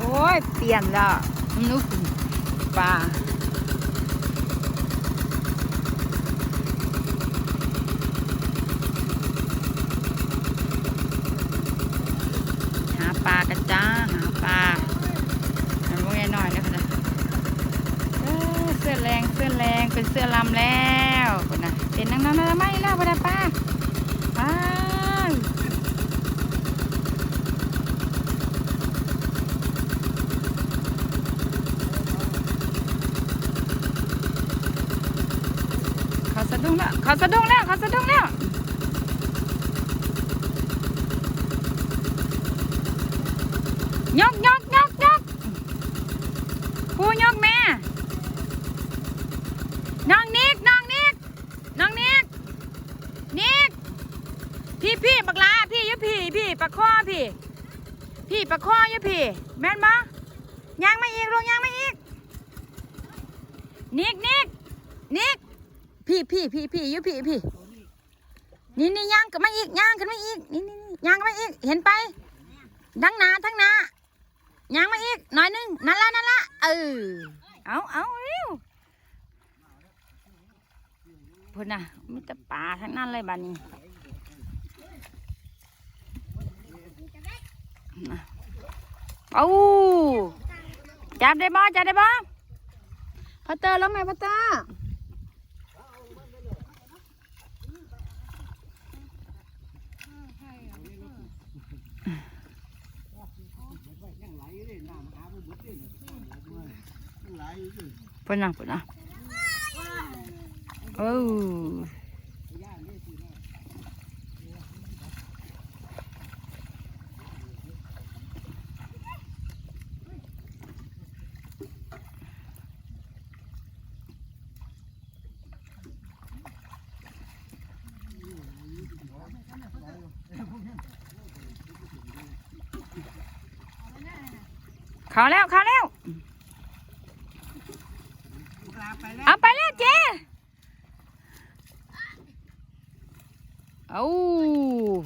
โอ้ย เปลี่ยนละนุกปลาหาปลากันจ้า หาปลามันพวกนี้หน่อยนะคะนะเสื้อแรงเสื้อแรงเป็นเสื้อลำแล้วคนนะเป็นนังนังนังไม่แล้วพอดาป้าป้า เขา สะดุ้งแล้วเขาสะดุ้งแล้วเขาสะดุ้งแล้วยกยกยกยกผู้ยกแม่น้องนิกน้องนิกน้องนิกนิกพี่พี่บักลาพี่ยุพี่พี่ปะข้อพี่ พี่ปะข้อยุพี่ แม่นบ่ยังไม่อีกลูกยังไม่อีกนิกนิกนิก พี่พี่พี่พี่อยุพี่พี่นี่นี่ย่างกันมาอีกย่างกันมาอีกนี่นี่ย่างกันมาอีกเห็นไปทั้งนาทั้งนาย่างมาอีกหน่อยนึงนั่นละนั่นละเออเอาเอาเร็วพุ่นน่ะมีแต่ป่าทั้งนั้นเลยบ้านนี้เอาจับได้บ่จับได้บ่พัตเตอร์แล้วไหมพัตเตอร์ พุ่นน่ะพุ่นน่ะโอ้ เขาแล้วเขาแล้วเอาไปแล้วเจ๊เอา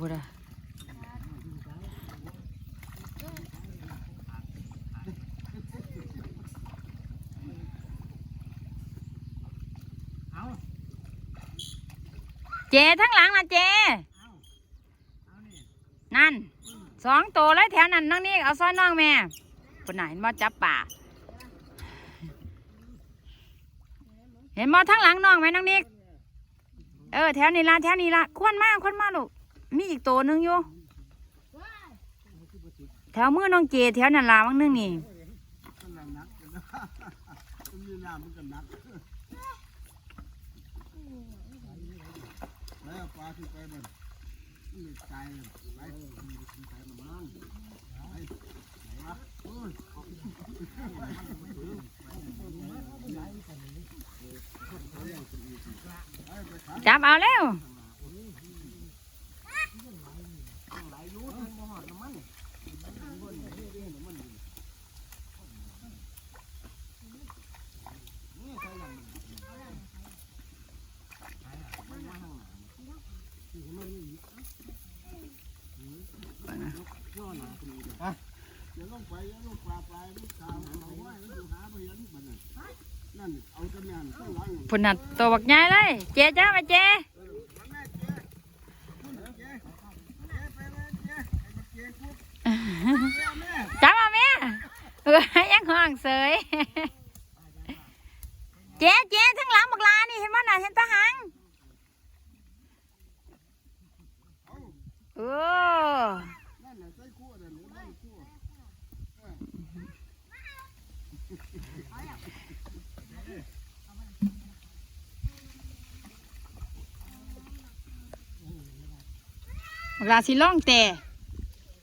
พุ่นน่ะเจทั้งหลังนะเจ นั่นสองตัวเลยแถวนั้นน้องนี่เอาซ้อยน้องแม่ คนไหนมาจับป่า เห็นมอทั้งหลังน้องไหมน้องนิก เออแถวนี้ละแถวนี้ละควนมากควนมากลูก มีอีกตัวหนึงอยู่ แถวมือน้องเจแถวนั่นละมั้งนึงนี่แล้วปลาที่ไปมันมันตายไปมันตายมันมั่ไปไหนวะโอ้ย จับเอาแล้ว อย่า ลงไปอย่าลงปลาปลาลูกสาวเอาไว้แล้วดูหาไปเห็นมันนั่นนั่นเอาตะแมนข้างหลังพุ่นน่ะตัวบักใหญ่เลย เจจ้ามาเจจับมาแม่เออยังห่วงเสยเจ๊เจ๊ทั้งหลังบักลานี่เห็นมั้ยน่ะเห็นตาหังโอ้ นั่นน่ะใส่ขั้วนั่นหรือไม่ขั้ว บัก ลาสิล่องแต่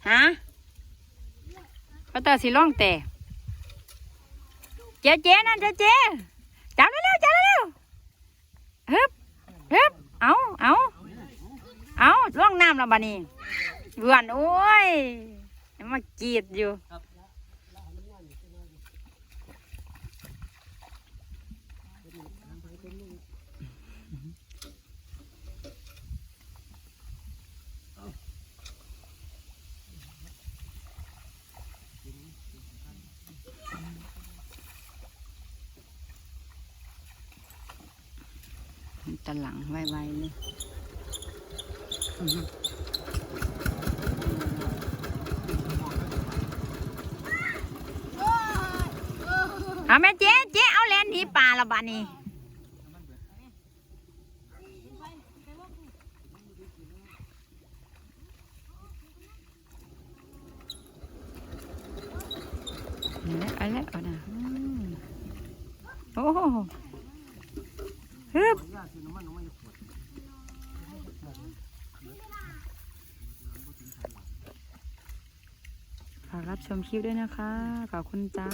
ฮะป้าเตาสิล่องแต่เจ๊เจ๊นั่นเจ๊เจ๊จับเร็วจับเร็วฮึบฮึบเอาเอาเอาล่องน้ำแล้วบานี้เวือนโอ้ยมากีดอยู่ ตะหลังไวๆเลยเอาแม่เจ๊เจ๊เอาแลนหนีปลาละบานี้เอาละเอาละเอาละโอ้โหฮึบ รับชมคลิปด้วยนะคะ ขอบคุณจ้า